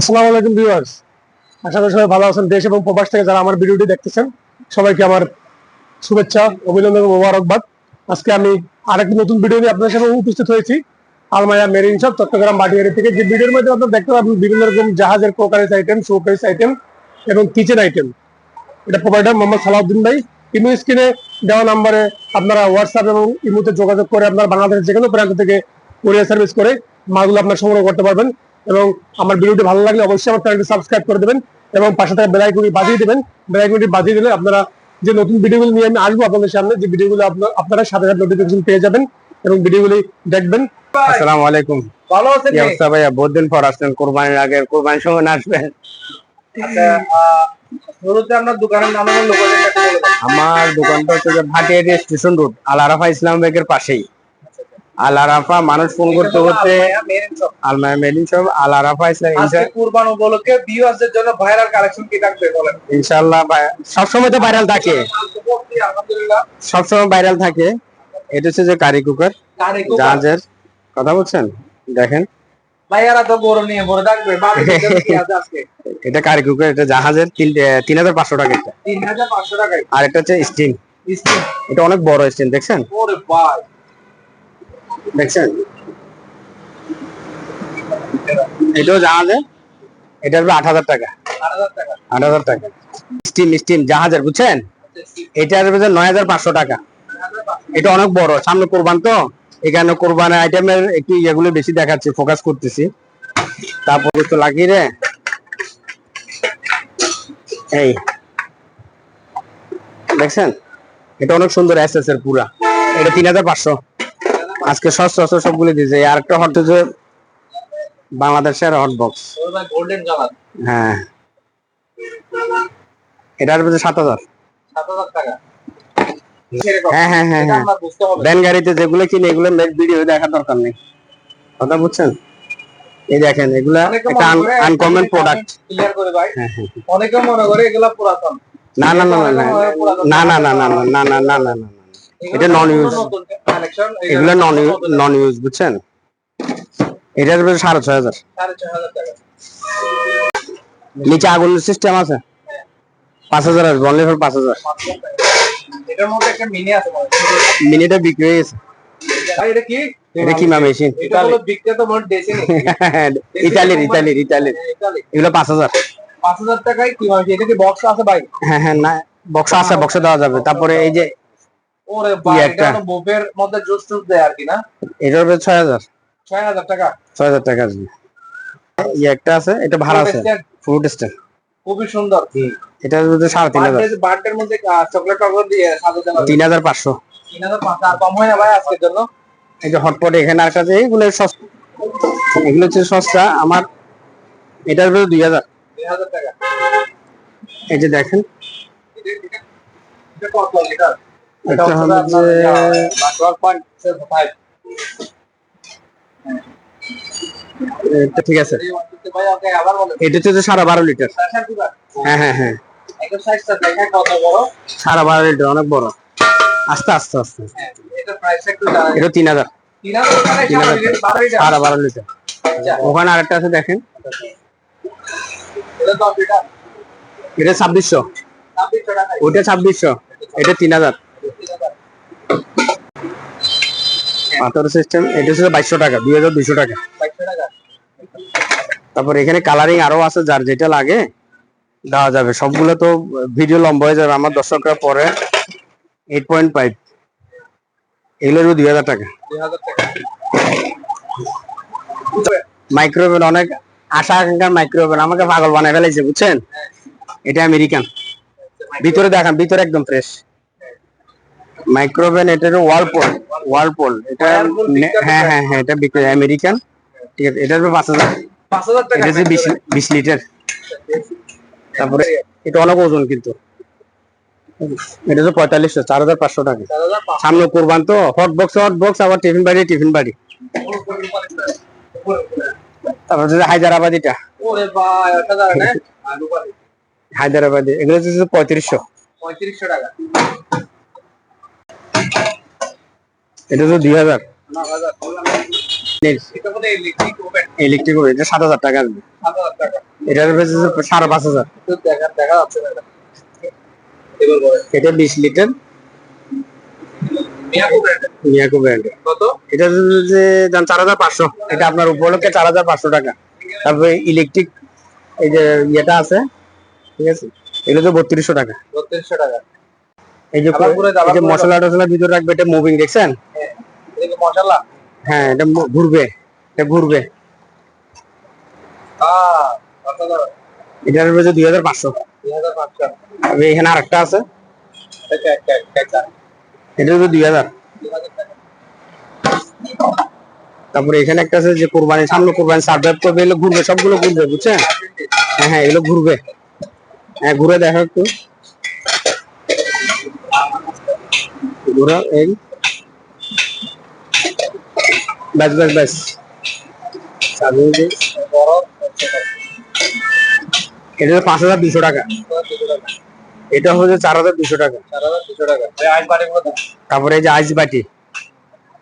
আসসালামু আলাইকুম ভিউয়ার্স। আশা করি সবাই ভালো আছেন দেশ এবং প্রবাস থেকে যারা আমার ভিডিওটি দেখতেছেন, সবাইকে আমার শুভেচ্ছা, অভিনন্দন এবং মোবারকবাদ। আজকে আমি আরেকটি নতুন ভিডিও নিয়ে আপনাদের সামনে উপস্থিত হয়েছি। আলমায়া মেরিন শপ, চট্টগ্রাম বাটিয়ারি থেকে। যে ভিডিওর মধ্যে আপনারা দেখতে পাবেন বিভিন্ন রকম জাহাজের কোকারেজ আইটেম শোকেস আইটেম এবং কিচেন আইটেম এটা প্রোভাইডার মোহাম্মদ সালাউদ্দিন ভাই। ইমো স্ক্রিনে দেওয়া নাম্বারে আপনারা হোয়াটসঅ্যাপ এবং ইমোতে যোগাযোগ করে আপনার বাংলাদেশের যে কোনো প্রান্ত থেকে কোরিয়ার সার্ভিস করে মালগুলো আপনার সংগ্রহ করতে পারবেন। এবং আমার ভিডিওটি ভালো লাগলে অবশ্যই আমার চ্যানেলটি সাবস্ক্রাইব করে দেবেন এবং পাশে থাকা বেলাইকুনি বাজিয়ে দেবেন। বেলাইকুনি বাজিয়ে দিলে আপনারা যে নতুন ভিডিওগুলো নিয়ে আমি আসব আপনাদের সামনে যে ভিডিওগুলো আপনারা সাথে সাথে নোটিফিকেশন পেয়ে যাবেন এবং ভিডিওগুলি দেখবেন। আসসালামু আলাইকুম। ভালো আছেন কি ভাইয়া? বহুত দিন পর আসছেন কোরবানির আগে। কোরবানির সময় না আসবেন? আচ্ছা শুরুতে আপনার দোকানের নাম আমার দোকানটা হচ্ছে যে ভাটিয়ারি স্টেশন রোড আল আরাফা ইসলাম বেগের পাশেই। আল আরাফা মানুষ ফোন করতে করতে আলমায়া মেরিন শপ। আলমায় মেডিন সব আল আরাফা কুরবান উপলক্ষে ভিউয়ারদের জন্য ভাইরাল কালেকশন কি থাকবে বলেন? ইনশাল্লাহ সবসময় তো ভাইরাল থাকে। সবসময় ভাইরাল থাকে। এটা হচ্ছে যে কারি কুকার জাহাজের কথা বলছেন? দেখেন। ভাইয়ারা তো গরু নিয়ে থাকবে এটা কারি কুকার এটা জাহাজের তিন হাজার পাঁচশো টাকা তিন হাজার পাঁচশো টাকায় আর এটা হচ্ছে স্টিম স্টিম এটা অনেক বড় স্টিম দেখছেন? ওরে ভাই। দেখছেন? এটাও জাহাজে? হাজার টাকা আট হাজার টাকা। আট হাজার টাকা। স্টিম স্টিম জাহাজের, বুঝছেন? এটার ভেতরে নয় হাজার পাঁচশো টাকা। এটা অনেক বড়। সামনে কোরবান তো? এখানে কোরবানের আইটেমের একটু ইয়েগুলো বেশি দেখাচ্ছি ফোকাস করতেছি। তারপরে তো লাগিয়ে রে এই। দেখছেন? এটা অনেক সুন্দর এস এর পুরা। এটা তিন হাজার পাঁচশো। আজকে সস্তা সস্তা সবগুলো দিয়েছে আর একটা হট যে বাংলাদেশের হট বক্স হ্যাঁ এটার ভেতরে সাত হাজার টাকা হ্যাঁ হ্যাঁ হ্যাঁ হ্যাঁ ভ্যান গাড়িতে যেগুলো কিনে এগুলো ভিডিও দেখার দরকার নেই কথা বুঝছেন এই দেখেন এগুলা একটা আনকমন প্রোডাক্ট ক্লিয়ার করে ভাই হ্যাঁ হ্যাঁ অনেকে মনে করে এগুলা পুরাতন না না না না না না না না না না না না না না এটা use। কালেকশন এগুলো নন নন ইউজ বুঝছেন? এটার ভেতরে সাড়ে ছয় হাজার। নিচে আগুনের সিস্টেম আছে? পাঁচ হাজার আসবে অনলি ফর পাঁচ হাজার। এটার মধ্যে একটা মিনি আছে মনে হয়। বিক্রি হয়ে গেছে। ভাই এটা কি? এটা কি মা মেশিন? এটা হলো বিক্রেতা ডেসিনি ইতালির ইতালির ইতালির। ইতালি এগুলো পাঁচ হাজার। পাঁচ হাজার টাকায় কি এটা কি বক্স আছে ভাই? হ্যাঁ হ্যাঁ না বক্স আছে বক্সে দেওয়া যাবে। তারপরে এই যে ওরে ভাই। এটা বোপের মধ্যে জুস টুস দেয় আর কি না? এটার হাজার। ছয় হাজার টাকা? ছয় হাজার টাকা আসবে এই একটা আছে এটা ভাড়া আছে। ফ্রুট স্ট্যান্ড খুবই সুন্দর। মধ্যে সাড়ে তিন বার্থডের মধ্যে চকলেট টকলেট দিয়ে সাজাতে পারবে। তিন হাজার পাঁচশো। তিন হাজার পাঁচ আর কম হয় না ভাই আজকের জন্য? এই যে হটপট এখানে আর কাছে এগুলো সস্তা এগুলো হচ্ছে সস্তা। আমার এটার হাজার। দুই হাজার টাকা। এই যে দেখেন। এটা- এটা- এটা এটা হলো যে এটা ঠিক আছে। সাড়ে বারো লিটার। হ্যাঁ হ্যাঁ হ্যাঁ। সাড়ে বারো লিটার অনেক বড়। আস্তে আস্তে আস্তে। এটা তিন হাজার। তিন হাজার সাড়ে বারো লিটার। ওখানে আরেকটা আছে দেখেন। এটা ছাব্বিশশো। ওটা ছাব্বিশশো। এটা তিন হাজার। পাথর সিস্টেম এটা হচ্ছে বাইশশো টাকা দুই হাজার দুইশো টাকা। তারপর এখানে কালারিং আরও আছে যার যেটা লাগে দেওয়া যাবে। সবগুলো তো ভিডিও লম্বা হয়ে যাবে আমার দর্শকরা পরে এইট পয়েন্ট ফাইভ এগুলো দুই হাজার টাকা। মাইক্রোওভেন অনেক আশা আকাঙ্ক্ষার মাইক্রোওভেন আমাকে পাগল বানায় ফেলেছে বুঝছেন? এটা আমেরিকান ভিতরে দেখান ভিতরে একদম ফ্রেশ মাইক্রোওভেন এটা ওয়ালপোল ওয়ালপোল এটা হ্যাঁ হ্যাঁ হ্যাঁ এটা বিক্রি আমেরিকান ঠিক আছে এটার উপর পাঁচ হাজার। পাঁচ হাজার টাকা এটা বিশ বিশ লিটার। তারপরে এটা অনেক ওজন কিন্তু। এটা হচ্ছে পঁয়তাল্লিশশো চার হাজার পাঁচশো টাকা। সামনে কোরবান তো। হট বক্স হট বক্স আবার টিফিন বাড়ি টিফিন বাড়ি। তারপর ওটা দাঁড়ান হ্যাঁ? হায়দ্রাবাদি। এগুলো হচ্ছে পঁয়ত্রিশশো। পঁয়ত্রিশশো টাকা। এটা হচ্ছে দুই হাজার। ইলেকট্রিক ওভেন এটা সাত টাকা আসবে এটার যে সাড়ে পাঁচ হাজার। একটু দেখা দেখা যাচ্ছে না এটা। এবার বলেন। এটা বিশ লিটার। মিয়াকো ব্র্যান্ডের। কত? এটা যে দাম চার হাজার পাঁচশো। এটা আপনার উপলক্ষে চার হাজার পাঁচশো টাকা। তারপরে ইলেকট্রিক এই যে ইয়েটা আছে ঠিক আছে? এগুলো তো বত্রিশশো টাকা। বত্রিশশো টাকা। এই যে মশলা ভিতরে রাখবে এটা মুভিং দেখছেন? হ্যাঁ মশলা। হ্যাঁ এটা ঘুরবে এটা ঘুরবে। এটার দুই হাজার পাঁচশো। এখানে আরেকটা আছে। এটা হচ্ছে দুই হাজার। তারপরে এখানে একটা আছে যে কোরবানি সামনে কোরবানি সার্ভাইভ করবে এগুলো ঘুরবে সবগুলো ঘুরবে বুঝছেন? হ্যাঁ হ্যাঁ এগুলো ঘুরবে। হ্যাঁ ঘুরে দেখো একটু। ঘুরো এই। ব্যাস ব্যাস ব্যাস। এটা পাঁচ হাজার দুশো টাকা। এটা হচ্ছে চার হাজার দুশো টাকা। তারপরে এই যে আইস বাটি।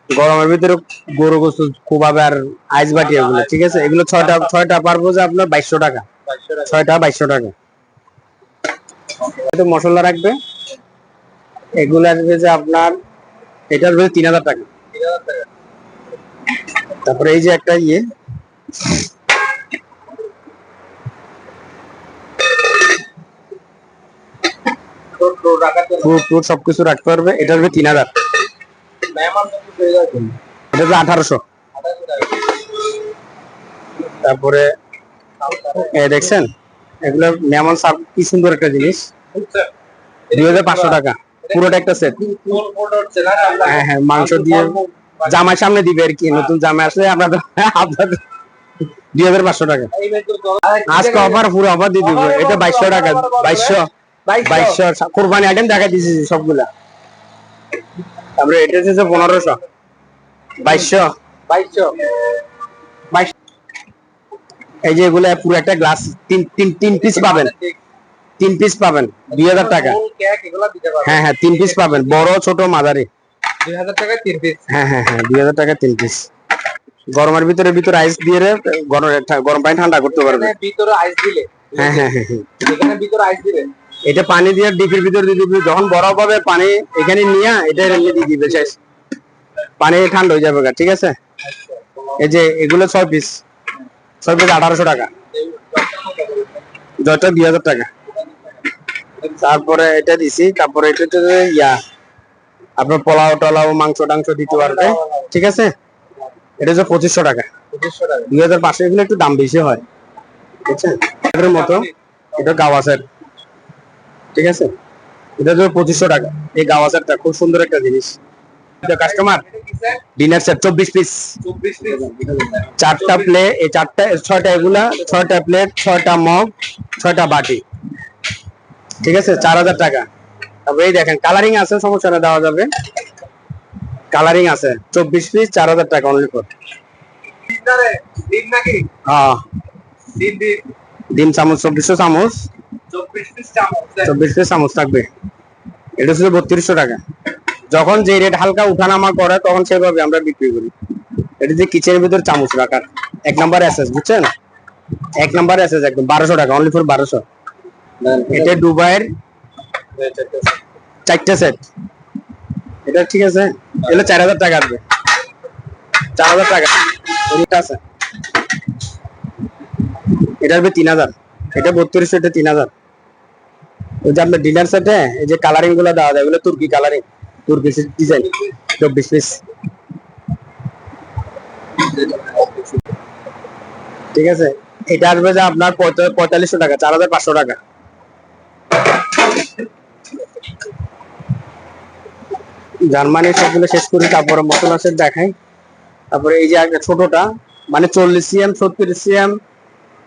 গরমের ভিতরে গরু গোসল খুবাবে আর আইস বাটি এগুলো, ঠিক আছে? এগুলো ছয়টা ছয়টা পারব যে আপনার বাইশশো টাকা। ছয়টা বাইশশো টাকা। মশলা রাখবে। এগুলো আসবে যে আপনার, এটা আসবে তিন হাজার টাকা। তারপরে এই যে একটা ইয়ে। সবকিছু রাখতে পারবে, এটা আসবে তিন হাজার। এটা হচ্ছে আঠারোশো। তারপরে দেখছেন? এগুলো মেমন সার কি সুন্দর একটা জিনিস? দুই হাজার পাঁচশো টাকা। পুরোটা একটা সেট হ্যাঁ হ্যাঁ মাংস দিয়ে জামাই সামনে দিবে আর কি, নতুন জামাই আসলে আপনাদের আপনাদের দুই হাজার পাঁচশো টাকা। আজকে অফার পুরো অফার দিয়ে দিব, এটা বাইশশো টাকা, বাইশশো বাইশশো, কোরবানি আইটেম দেখা দিয়েছি সবগুলা। তারপরে এটা হচ্ছে পনেরোশো, বাইশশো। বাইশশো বাইশ এই যে এগুলা পুরো একটা গ্লাস তিন তিন তিন পিস পাবেন। তিন পিস পাবেন দুই হাজার টাকা। হ্যাঁ হ্যাঁ তিন পিস পাবেন বড় ছোট মাঝারি। দুই হাজার টাকা তিন পিস হ্যাঁ হ্যাঁ হ্যাঁ দুই হাজার টাকা তিন পিস গরমের ভিতরে ভিতরে আইস দিয়ে গরম গরম পানি ঠান্ডা করতে পারবে। ভিতরে আইস দিলে। হ্যাঁ হ্যাঁ হ্যাঁ। এখানে ভিতরে আইস দিলে। এটা পানি দিয়ে ডিপের ভিতরে দিয়ে দিবে। যখন বরফ হবে পানি এখানে নিয়ে এটা এমনি দিয়ে দিবে শেষ। পানি ঠান্ডা হয়ে যাবে ঠিক আছে? এই যে এগুলো ছয় পিস ছয় পিস আঠারোশো টাকা। জয়টা দুই হাজার টাকা। তারপরে এটা দিছি, তারপরে এটা যে ইয়া, আপনার পোলাও টলাও, মাংস টাংস দিতে পারবে, ঠিক আছে? এটা হচ্ছে পঁচিশশো টাকা। দুই হাজার পাঁচশো এগুলো একটু দাম বেশি হয় বুঝছেন এটার মতো, এটা গাওয়াসের ঠিক আছে? এটা হচ্ছে পঁচিশশো টাকা, এই গাওয়াসেরটা খুব সুন্দর একটা জিনিস। কাস্টমার ডিনার সেট চব্বিশ পিস চারটা প্লেট এই চারটা, ছয়টা এগুলা, ছয়টা প্লেট ছয়টা মগ, ছয়টা বাটি। ঠিক আছে? চার হাজার টাকা। তারপরে এই দেখেন কালারিং আছে সমস্যা না দেওয়া যাবে। কালারিং আছে, চব্বিশ পিস, চার হাজার টাকা অনলি ফর হ্যাঁ। ডিম চামচ, চব্বিশশো চামচ। চব্বিশ পিস চামচ থাকবে। এটা ছিল বত্রিশশো টাকা। যখন যে রেট হালকা উঠানামা করে, তখন সেভাবে আমরা বিক্রি করি। এটা যে কিচেনের ভিতর চামচ রাখার। এক নাম্বার এসএস বুঝছেন? এক নাম্বার এসএস একদম, বারোশো টাকা অনলি ফর বারোশো। এটা দুবাইয়ের চারটা সেট এটা ঠিক আছে। এটা চার হাজার টাকা আসবে। চার হাজার টাকা। এটা আছে। এটা আসবে তিন হাজার। এটা বত্রিশশো এটা তিন হাজার। ওই যে আপনার ডিনার সেটে এই যে কালারিংগুলো দেওয়া যায়, এগুলো তুর্কি কালারিং তুর্কি ডিজাইন চব্বিশ পিস ঠিক আছে। এটা আসবে যে আপনার পঁয়তা- পঁয়তাল্লিশশো টাকা, চার হাজার পাঁচশো টাকা। জার্মানি সবগুলো শেষ করি, তারপরে মশলা সেট দেখাই। তারপরে এই যে একটা ছোটটা মানে চল্লিশ সিএম, ছত্রিশ সিএম,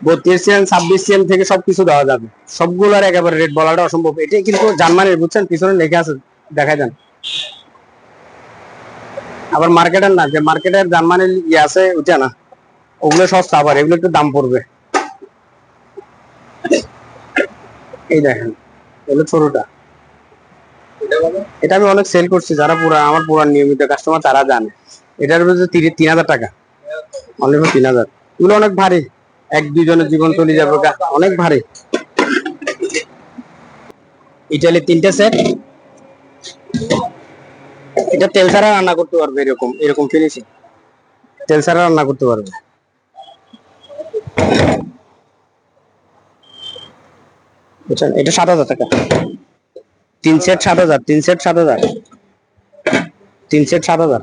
বত্রিশ সিএম, ছাব্বিশ সিএম থেকে সবকিছু দেওয়া যাবে। সবগুলোর একেবারে রেট বলাটা অসম্ভব। এটাই কিন্তু জার্মানির, বুঝছেন? পিছনে লেখা আছে, দেখাই দেন। আবার মার্কেটের না, যে মার্কেটের জার্মানির ইয়ে আছে, ওইটা না। ওগুলো সস্তা, আবার এগুলো একটু দাম পড়বে। এই দেখেন, এগুলো ছোটটা। এটা আমি অনেক সেল করছি, যারা পুরা আমার পুরা নিয়মিত কাস্টমার তারা জানে। এটার মধ্যে তিন হাজার টাকা। অনলি তিন হাজার। এগুলো অনেক ভারী। এক দুইজনের জীবন চলে যাবে। অনেক ভারী। ইটালি তিনটে সেট এটা তেল ছাড়া রান্না করতে পারবে এরকম এরকম ফিনিশিং তেল ছাড়া রান্না করতে পারবে। এটা সাত হাজার টাকা। তিন সেট সাত হাজার, তিন সেট সাত হাজার। তিন সেট সাত হাজার।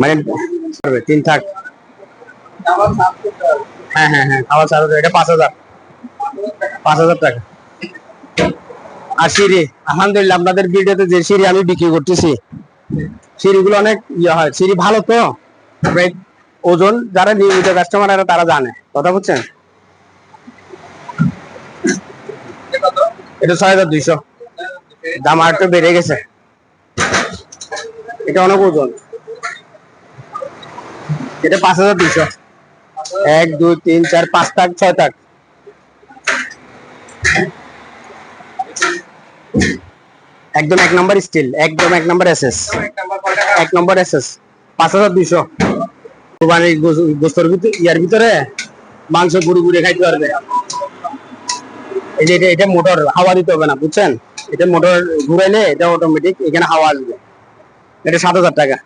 মানে তিন থাক। হ্যাঁ হ্যাঁ হ্যাঁ খাওয়া চার হাজার, এটা পাঁচ হাজার। পাঁচ হাজার টাকা। আর সিঁড়ি, আলহামদুলিল্লাহ, আপনাদের ভিডিওতে যে সিঁড়ি আমি বিক্রি করতেছি, সিঁড়িগুলো অনেক ইয়ে হয়। সিঁড়ি ভালো তো ওজন, যারা নিয়মিত কাস্টমার তারা জানে। কথা বুঝছেন? এটা ছয় হাজার দুইশো। দাম আর একটু বেড়ে গেছে। এটা অনেক ওজন। এটা পাঁচ হাজার দুইশো। এক, দুই, তিন, চার, পাঁচ টাক ছয় টাক একদম এক নম্বর স্টিল একদম এক নম্বর এসএস এক নম্বর এসএস পাঁচ হাজার দুইশো। কোরবানি গোস্তর ইয়ার ভিতরে মাংস গুড়ি গুড়ি খাইতে পারবে। এই যে, এটা এটা মোটর, হাওয়া দিতে হবে না, বুঝছেন? এটা মোটর ঘুরাইলে এটা অটোমেটিক এখানে হাওয়া আসবে। এটা সাত হাজার টাকা।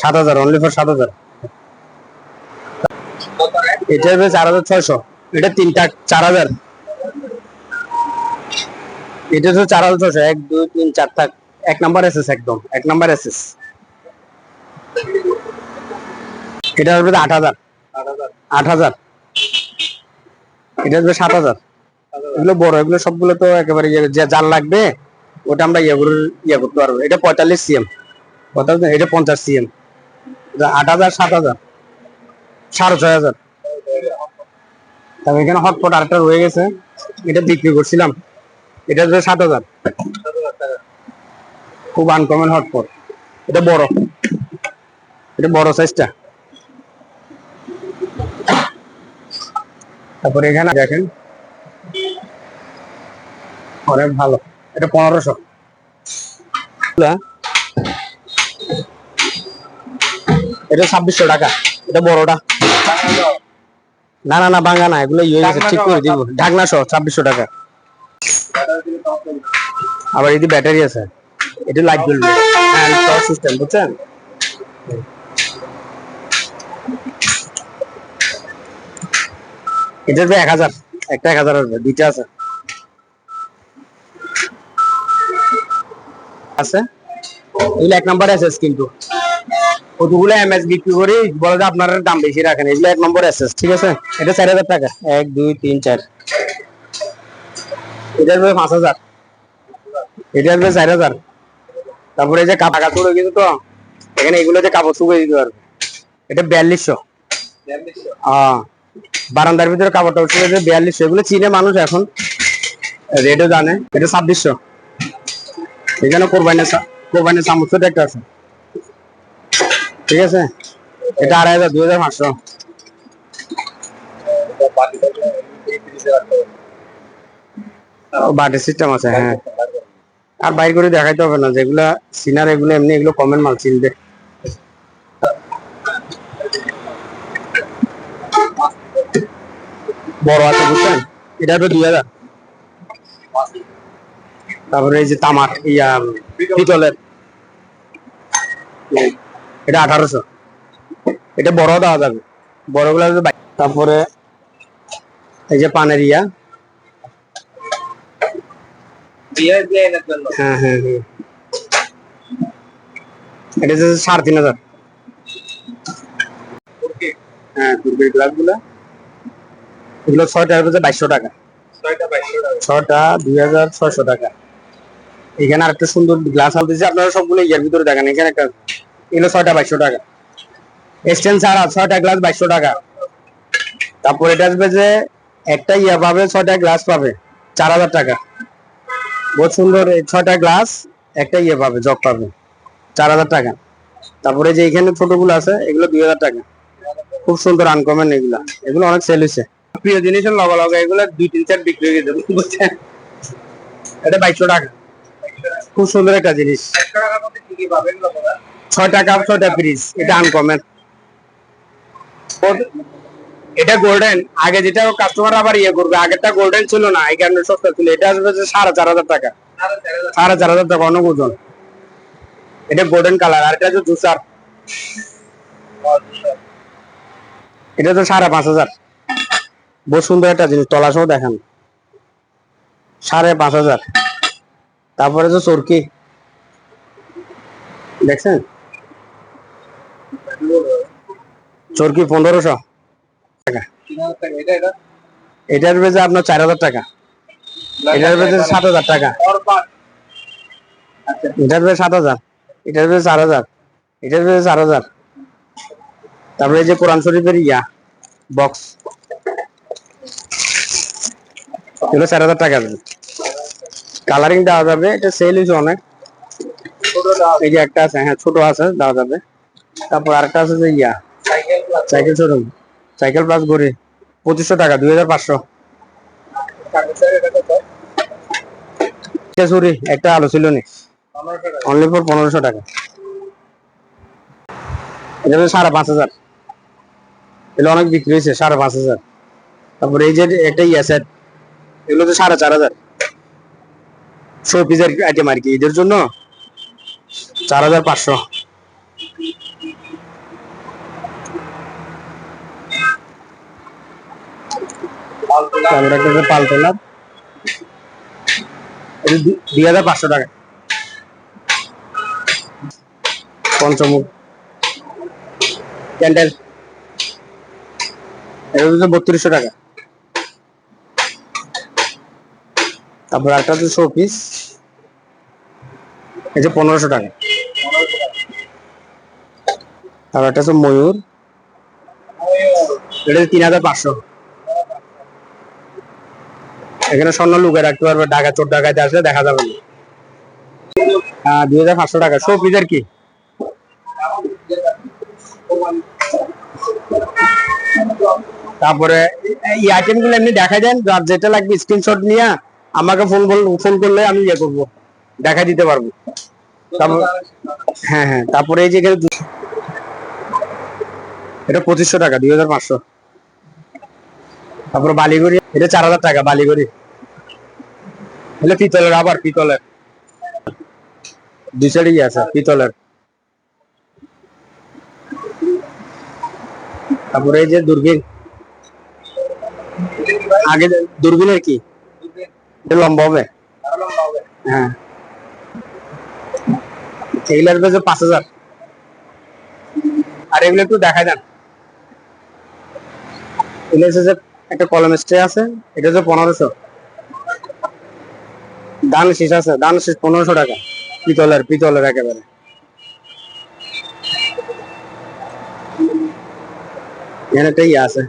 সাত হাজার অনলি ফর সাত হাজার। এটা হবে চার হাজার ছয়শো। এটা তিনটা চার হাজার। এটা তো চার হাজার ছয়শো। এক, দুই, তিন, চার থাক এক নাম্বার এসএস একদম। এক নাম্বার এসএস এটা হবে আট হাজার। আট হাজার। এটা হবে সাত হাজার। এগুলো বড় এগুলো সবগুলো তো একেবারে ইয়ে, যে জাল লাগবে ওটা আমরা ইয়ে ইয়ে করতে পারব। এটা পঁয়তাল্লিশ সিএম। বুঝছেন? এটা পঞ্চাশ সিএম। আট হাজার সাত হাজার সাড়ে ছয় হাজার। তবে এখানে হটপট আরেকটা রয়ে গেছে এটা বিক্রি করছিলাম। এটা হচ্ছে সাত হাজার। খুব আনকমন হটপট। এটা বড়। এটা বড় সাইজটা তারপরে এখানে দেখেন অনেক ভালো। এটা পনেরোশো। এটা ছাব্বিশশো টাকা। এটা বড়টা। না না না না এগুলো ইয়ে গেছে ঠিক করে দিব। ঢাকনা সহ ছাব্বিশশো টাকা। আবার এটি ব্যাটারি আছে। এটা লাইট জ্বলবে। হ্যাঁ সিস্টেম বুঝছেন? এটা এক হাজার একটা এক হাজার আসবে দুইটা আছে। আছে। এগুলো এক নম্বর এসএস কিন্তু। কতগুলো এমএস বিক্রি করি বলে যে আপনারা দাম বেশি রাখেন এগুলো এক নম্বর এসএস ঠিক আছে? এটা চার হাজার টাকা। এক দুই তিন চার। এটা আসবে পাঁচ হাজার। এটা আসবে চার হাজার। তারপরে যে কাপড় কাপড় গেছে তো। এখানে এগুলো যে কাপড় শুকিয়ে দিতে পারবে। এটা বিয়াল্লিশশো। হ্যাঁ বারান্দার ভিতরে কাপড় টাপড় শুকিয়ে দিতে বিয়াল্লিশশো। এগুলো চিনে মানুষ এখন। রেটও জানে। এটা ছাব্বিশশো। এখানে কোরবানের চা- কোরবানের চামচ একটা আছে ঠিক আছে? এটা আড়াই হাজার, দুই হাজার পাঁচশো। বাটের সিস্টেম আছে হ্যাঁ। আর বাইর করে দেখাইতে হবে না, যেগুলা সিনার, এগুলো এমনি এগুলো কমেন্ট মাল চিনবে বড় আছে, বুঝছেন? এটা হবে দুই হাজার। তারপরে এই যে তামাক ইয়া পিতলের। এটা আঠারোশো। এটা বড় দেওয়া যাবে। বড়গুলো তারপরে এই যে পানের ইয়া। হ্যাঁ হ্যাঁ হ্যাঁ। এটা হচ্ছে সাড়ে তিন হাজার। হ্যাঁ এগুলো বাইশশো টাকা। ছয়টা দুই হাজার ছয়শো টাকা। এখানে আরেকটা সুন্দর গ্লাস হাল দিয়েছে। আপনারা সবগুলো ইয়ার ভিতরে দেখেন। এখানে একটা এগুলো ছয়টা বাইশশো টাকা। এক্সটেন্স ছাড়া ছয়টা গ্লাস বাইশশো টাকা। তারপরে এটা আসবে যে একটা ইয়া পাবে, ছয়টা গ্লাস পাবে, চার হাজার টাকা। বহুত সুন্দর ছয়টা গ্লাস একটা ইয়ে পাবে, জগ পাবে, চার হাজার টাকা। তারপরে যে এখানে ছোটগুলো আছে, এগুলো দুই হাজার টাকা। খুব সুন্দর আনকমন এগুলা। এগুলো অনেক সেল হয়েছে। প্রিয় জিনিসের লগা লগা এগুলো দুই, তিন চার বিক্রি হয়ে গেছে, বুঝছেন? এটা বাইশশো টাকা। খুব সুন্দর একটা জিনিস। একশো টাকার মধ্যে কি কি পাবেন লোকেরা ছয় টাকা, ছয়টা পিস এটা আনকমন এটা গোল্ডেন আগে যেটা কাস্টমার আবার ইয়ে করবে, আগেরটা গোল্ডেন ছিল না, এই কারণে সস্তা ছিল, এটা আসবে সাড়ে চার হাজার টাকা। সাড়ে চার হাজার টাকা অনেক ওজন এটা গোল্ডেন কালার আর এটা হচ্ছে জুসার এটা তো সাড়ে পাঁচ হাজার। বহু সুন্দর একটা জিনিস তলা সহ দেখান। সাড়ে পাঁচ হাজার। তারপরে তো সরকি দেখছেন? সরকি পনেরোশো? টাকা। এটার বেজে আপনার চার হাজার টাকা। এটার বেজে সাত হাজার টাকা। এটার বেজে সাত হাজার। এটার বেজে চার হাজার। এটার বেজে চার হাজার। তারপরে এই যে কোরআন শরীফের ইয়া বক্স এগুলো চার হাজার টাকা দেবে কালারিং দেওয়া যাবে এটা সেল হয়েছে অনেক। এই যে একটা আছে হ্যাঁ ছোট আছে দেওয়া যাবে। তারপর আরেকটা আছে যে ইয়া সাইকেল শোরুম সাইকেল প্লাস ঘড়ি পঁচিশশো টাকা দুই হাজার পাঁচশো। সরি একটা আলো ছিল নি। অনলি ফর পনেরোশো টাকা। এটা সাড়ে পাঁচ হাজার। এগুলো অনেক বিক্রি হয়েছে সাড়ে পাঁচ হাজার। তারপরে এই যে একটা ইয়া সেট এগুলো তো সাড়ে চার হাজার। শো পিসের আইটেম আর কি? এদের জন্য চার হাজার পাঁচশো। দুই টাকা। পঞ্চমুখ। ক্যান্ডেল। বত্রিশশো টাকা। তারপর একটা পিস এই যে পনেরোশো টাকা। একটা হচ্ছে ময়ূর। এটা তিন হাজার পাঁচশো। এখানে স্বর্ণ লুকে রাখতে পারবে চোর আসলে দেখা যাবে না। হ্যাঁ দুই হাজার পাঁচশো টাকা। শো পিসের কি? তারপরে এই আইটেমগুলো এমনি দেখা দেন, যার যেটা লাগবে স্ক্রিনশট নিয়ে আমাকে ফোন ফোন করলে আমি ইয়ে করব দেখা দিতে পারব। তারপর হ্যাঁ হ্যাঁ তারপরে এই যে এটা পঁচিশশো টাকা দুই হাজার পাঁচশো। তারপরে বালিগড়ি এটা চার হাজার টাকা বালিগড়ি। এটা পিতলের আবার পিতলের। দুই সাইডে আছে পিতলের। তারপরে এই যে দূরবীন আগে দূরবীনের কি? লম্বা হবে? হ্যাঁ। পাঁচ হাজার। আর এগুলো একটু এগুলো হচ্ছে যে একটা কলম স্ট্রে আছে, এটা হচ্ছে পনেরোশো। শীষ আছে শীষ পনেরোশো টাকা। পিতলের পিতলের একেবারে। এখানে একটা ইয়ে আছে,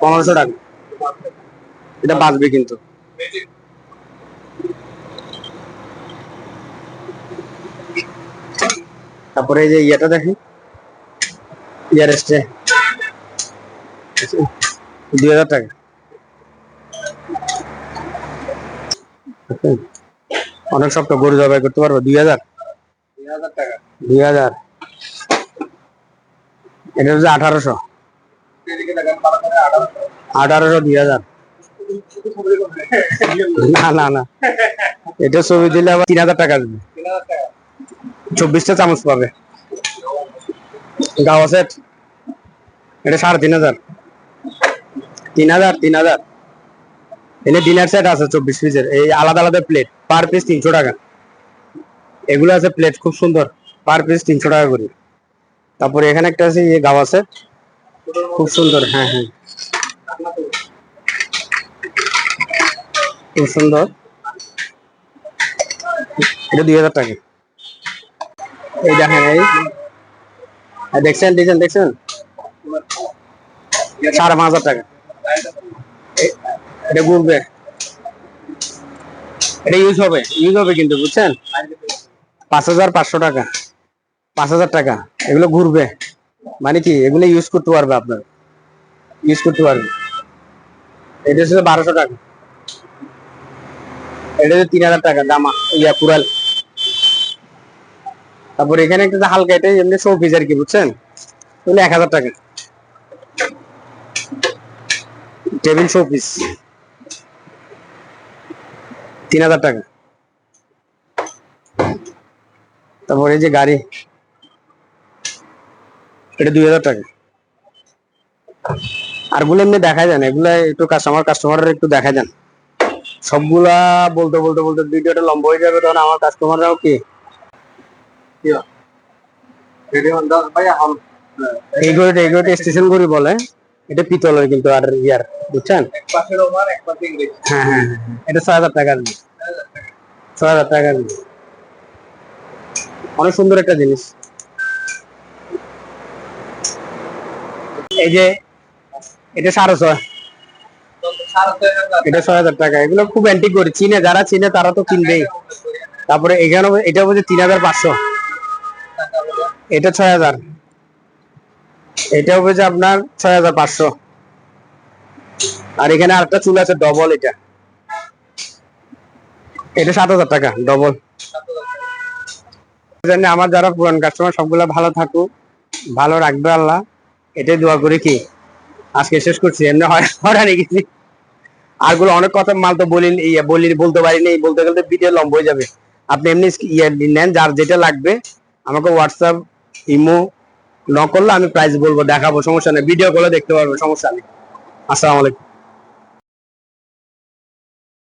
পনেরোশো টাকা। এটা বাঁচবে কিন্তু। তারপরে এই যে ইয়েটা দেখি। ইয়ার এসছে। দুই হাজার টাকা। অনেক শক্ত গরু জবাই করতে পারব। দুই হাজার। টাকা। দুই হাজার। এটা হচ্ছে দেখেন আঠারোশো। আঠারোশো দুই হাজার। না না না। এটা ছবি দিলে আবার তিন হাজার টাকা টাকা চব্বিশটা চামচ পাবে। গাওয়া সেট এটা সাড়ে তিন হাজার। তিন হাজার তিন হাজার। এনে ডিনার সেট আছে চব্বিশ পিসের এই আলাদা আলাদা প্লেট পার পিস তিনশো টাকা। এগুলো আছে প্লেট খুব সুন্দর। পার পিস তিনশো টাকা করে। তারপরে এখানে একটা আছে গাওয়া সেট খুব সুন্দর। হ্যাঁ হ্যাঁ। খুব সুন্দর। এটা দুই হাজার টাকা। এই দেখেন, এই। দেখছেন দেখছেন দেখছেন? সাড়ে পাঁচ হাজার টাকা। এটা ঘুরবে। এটা ইউজ হবে ইউজ হবে কিন্তু, বুঝছেন? পাঁচ হাজার পাঁচশো টাকা। পাঁচ হাজার টাকা। এগুলো ঘুরবে। মানে কি, এগুলো ইউজ করতে পারবে আপনার। ইউজ করতে পারবে। এটা হচ্ছে বারোশো টাকা। এটা তিন হাজার টাকা, দামা ইয়া তারপর এখানে একটা হালকা, এটা এমনি শো আর কি, বুঝছেন? এক হাজার টাকা। টেবিল শোপিস তিন হাজার টাকা। তারপর এই যে গাড়ি। এটা দুই হাজার টাকা। আরগুলো এমনি দেখা যান, এগুলা একটু কাস্টমার কাস্টমারের একটু দেখা যান। সবগুলা বলতে বলতে বলতে ভিডিওটা লম্বা হয়ে যাবে তখন আমার কাস্টমাররাও কি? গড়িটা এই গড়িটা স্টেশন গড়ি বলে এটা পিতলের কিন্তু আর ইয়ার বুঝছেন? ইংরেজি হ্যাঁ হ্যাঁ হ্যাঁ। এটা ছয় হাজার টাকার ছয় হাজার টাকার অনেক সুন্দর একটা জিনিস। এই যে এটা সাড়ে ছয়। এটা ছয় হাজার টাকা। এগুলো খুব অ্যান্টিক করে চিনে যারা চিনে তারা তো কিনবেই। তারপরে এখানে এটা বলছে তিন হাজার পাঁচশো। এটা ছয় হাজার। এটা আপনার ছয় হাজার পাঁচশো। আর এখানে আরেকটা চুল আছে ডবল এটা। এটা সাত হাজার টাকা ডবল জানি আমার যারা পুরান কাস্টমার সবগুলা ভালো থাকুক, ভালো রাখবে আল্লাহ। এটাই দোয়া করি কি? আজকে শেষ করছি, এমনি হয় আরগুলো অনেক কথা মাল তো বলি বলি বলতে পারিনি, বলতে গেলে ভিডিও লম্ব হয়ে যাবে। আপনি এমনি ইয়ে নেন, যার যেটা লাগবে, আমাকে হোয়াটসঅ্যাপ ইমো ন করলে আমি প্রাইস বলব, দেখাবো, সমস্যা নেই ভিডিও করে দেখতে পারব, সমস্যা নেই। আসসালামু আলাইকুম।